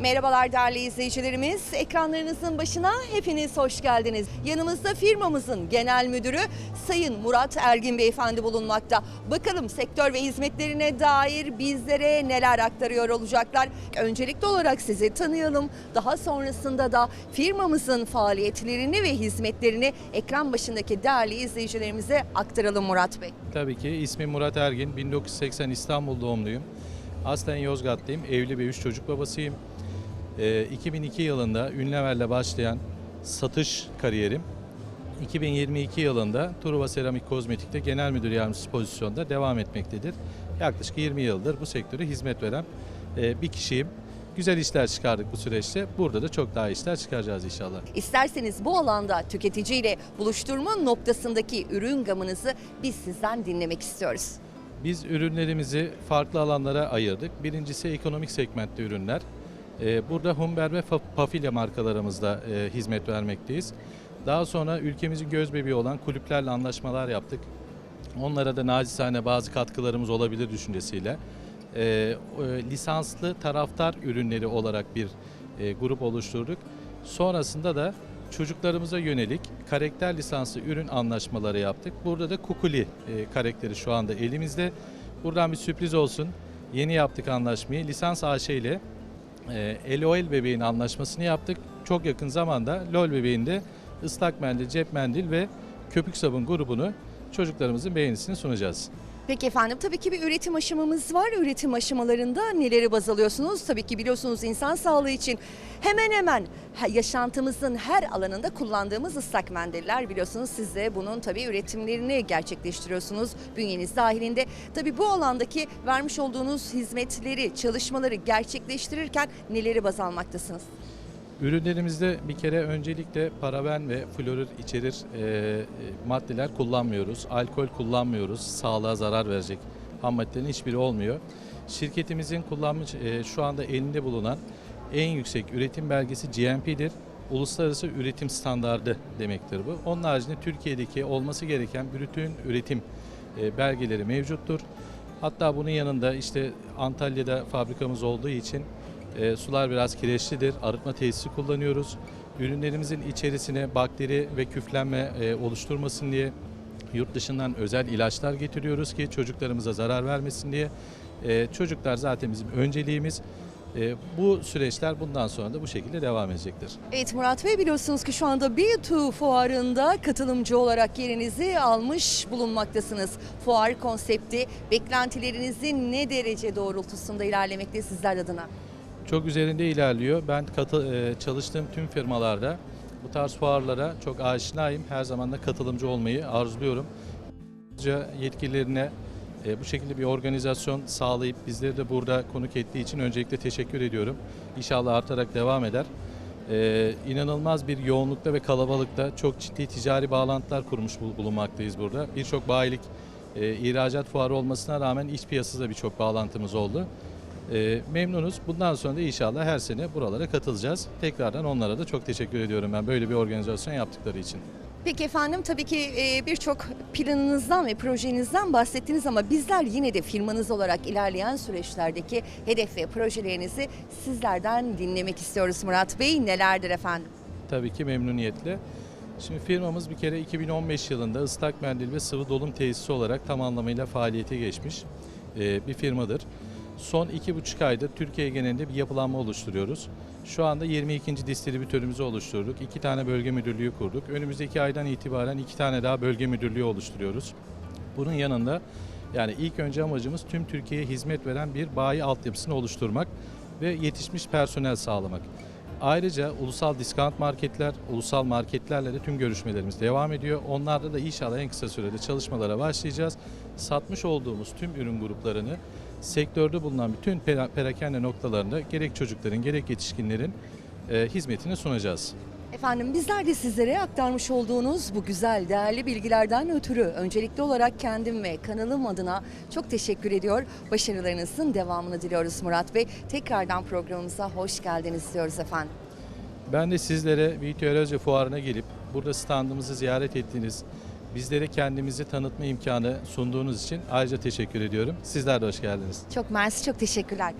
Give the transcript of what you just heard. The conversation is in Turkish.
Merhabalar değerli izleyicilerimiz. Ekranlarınızın başına hepiniz hoş geldiniz. Yanımızda firmamızın genel müdürü Sayın Murat Ergin Beyefendi bulunmakta. Bakalım sektör ve hizmetlerine dair bizlere neler aktarıyor olacaklar. Öncelikli olarak sizi tanıyalım. Daha sonrasında da firmamızın faaliyetlerini ve hizmetlerini ekran başındaki değerli izleyicilerimize aktaralım Murat Bey. Tabii ki ismim Murat Ergin. 1980 İstanbul doğumluyum. Aslen Yozgatlıyım. Evli ve üç çocuk babasıyım. Ee, 2002 yılında Ünlever'le başlayan satış kariyerim 2022 yılında Truva Seramik Kozmetik'te genel müdür yardımcısı pozisyonda devam etmektedir. Yaklaşık 20 yıldır bu sektöre hizmet veren e, bir kişiyim. Güzel işler çıkardık bu süreçte. Burada da çok daha işler çıkaracağız inşallah. İsterseniz bu alanda tüketiciyle buluşturma noktasındaki ürün gamınızı biz sizden dinlemek istiyoruz. Biz ürünlerimizi farklı alanlara ayırdık. Birincisi ekonomik segmentte ürünler. Ee, Burada Humber ve Pafilya markalarımızda e, hizmet vermekteyiz. Daha sonra ülkemizin göz bebeği olan kulüplerle anlaşmalar yaptık. Onlara da nacizane bazı katkılarımız olabilir düşüncesiyle. e, e, lisanslı taraftar ürünleri olarak bir e, grup oluşturduk. Sonrasında da çocuklarımıza yönelik karakter lisanslı ürün anlaşmaları yaptık. Burada da Kukuli e, karakteri şu anda elimizde. Buradan bir sürpriz olsun. Yeni yaptık anlaşmayı. Lisans AŞ ile e, LOL bebeğin anlaşmasını yaptık. Çok yakın zamanda LOL bebeğinde ıslak mendil, cep mendil ve köpük sabun grubunu çocuklarımızın beğenisini sunacağız. Peki efendim tabii ki bir üretim aşamamız var. Üretim aşamalarında neleri baz alıyorsunuz? Tabii ki biliyorsunuz insan sağlığı için hemen hemen yaşantımızın her alanında kullandığımız ıslak mendiller biliyorsunuz siz de bunun tabii üretimlerini gerçekleştiriyorsunuz bünyeniz dahilinde. Tabii bu alandaki vermiş olduğunuz hizmetleri, çalışmaları gerçekleştirirken neleri baz almaktasınız? Ürünlerimizde bir kere öncelikle paraben ve florür içerir e, e, maddeler kullanmıyoruz. Alkol kullanmıyoruz. Sağlığa zarar verecek ham maddelerin hiçbiri olmuyor. Şirketimizin kullanmış e, şu anda elinde bulunan en yüksek üretim belgesi GMP'dir. Uluslararası üretim standardı demektir bu. Onun haricinde Türkiye'deki olması gereken bütün üretim e, belgeleri mevcuttur. Hatta bunun yanında işte Antalya'da fabrikamız olduğu için e, sular biraz kireçlidir. Arıtma tesisi kullanıyoruz. Ürünlerimizin içerisine bakteri ve küflenme e, oluşturmasın diye yurt dışından özel ilaçlar getiriyoruz ki çocuklarımıza zarar vermesin diye. E, çocuklar zaten bizim önceliğimiz. E, bu süreçler bundan sonra da bu şekilde devam edecektir. Evet Murat Bey biliyorsunuz ki şu anda B2 fuarında katılımcı olarak yerinizi almış bulunmaktasınız. Fuar konsepti beklentilerinizin ne derece doğrultusunda ilerlemekte sizler adına? Çok üzerinde ilerliyor. Ben katı, e, çalıştığım tüm firmalarda bu tarz fuarlara çok aşinayım. Her zaman da katılımcı olmayı arzuluyorum. Yetkililerine e, bu şekilde bir organizasyon sağlayıp bizleri de burada konuk ettiği için öncelikle teşekkür ediyorum. İnşallah artarak devam eder. E, inanılmaz bir yoğunlukta ve kalabalıkta çok ciddi ticari bağlantılar kurmuş bul- bulunmaktayız burada. Birçok bayilik e, ihracat fuarı olmasına rağmen iç piyasada birçok bağlantımız oldu. E, memnunuz. Bundan sonra da inşallah her sene buralara katılacağız. Tekrardan onlara da çok teşekkür ediyorum ben böyle bir organizasyon yaptıkları için. Peki efendim tabii ki e, birçok planınızdan ve projenizden bahsettiniz ama bizler yine de firmanız olarak ilerleyen süreçlerdeki hedef ve projelerinizi sizlerden dinlemek istiyoruz Murat Bey. Nelerdir efendim? Tabii ki memnuniyetle. Şimdi firmamız bir kere 2015 yılında ıslak mendil ve sıvı dolum tesisi olarak tam anlamıyla faaliyete geçmiş e, bir firmadır. Son iki buçuk ayda Türkiye genelinde bir yapılanma oluşturuyoruz. Şu anda 22. distribütörümüzü oluşturduk. İki tane bölge müdürlüğü kurduk. Önümüzdeki aydan itibaren iki tane daha bölge müdürlüğü oluşturuyoruz. Bunun yanında yani ilk önce amacımız tüm Türkiye'ye hizmet veren bir bayi altyapısını oluşturmak ve yetişmiş personel sağlamak. Ayrıca ulusal diskant marketler, ulusal marketlerle de tüm görüşmelerimiz devam ediyor. Onlarda da inşallah en kısa sürede çalışmalara başlayacağız. Satmış olduğumuz tüm ürün gruplarını sektörde bulunan bütün pera- perakende noktalarında gerek çocukların gerek yetişkinlerin e, hizmetine sunacağız. Efendim bizler de sizlere aktarmış olduğunuz bu güzel, değerli bilgilerden ötürü öncelikli olarak kendim ve kanalım adına çok teşekkür ediyor. Başarılarınızın devamını diliyoruz Murat Bey. Tekrardan programımıza hoş geldiniz diyoruz efendim. Ben de sizlere Vito Fuarı'na gelip burada standımızı ziyaret ettiğiniz, bizlere kendimizi tanıtma imkanı sunduğunuz için ayrıca teşekkür ediyorum. Sizler de hoş geldiniz. Çok mersi, çok teşekkürler.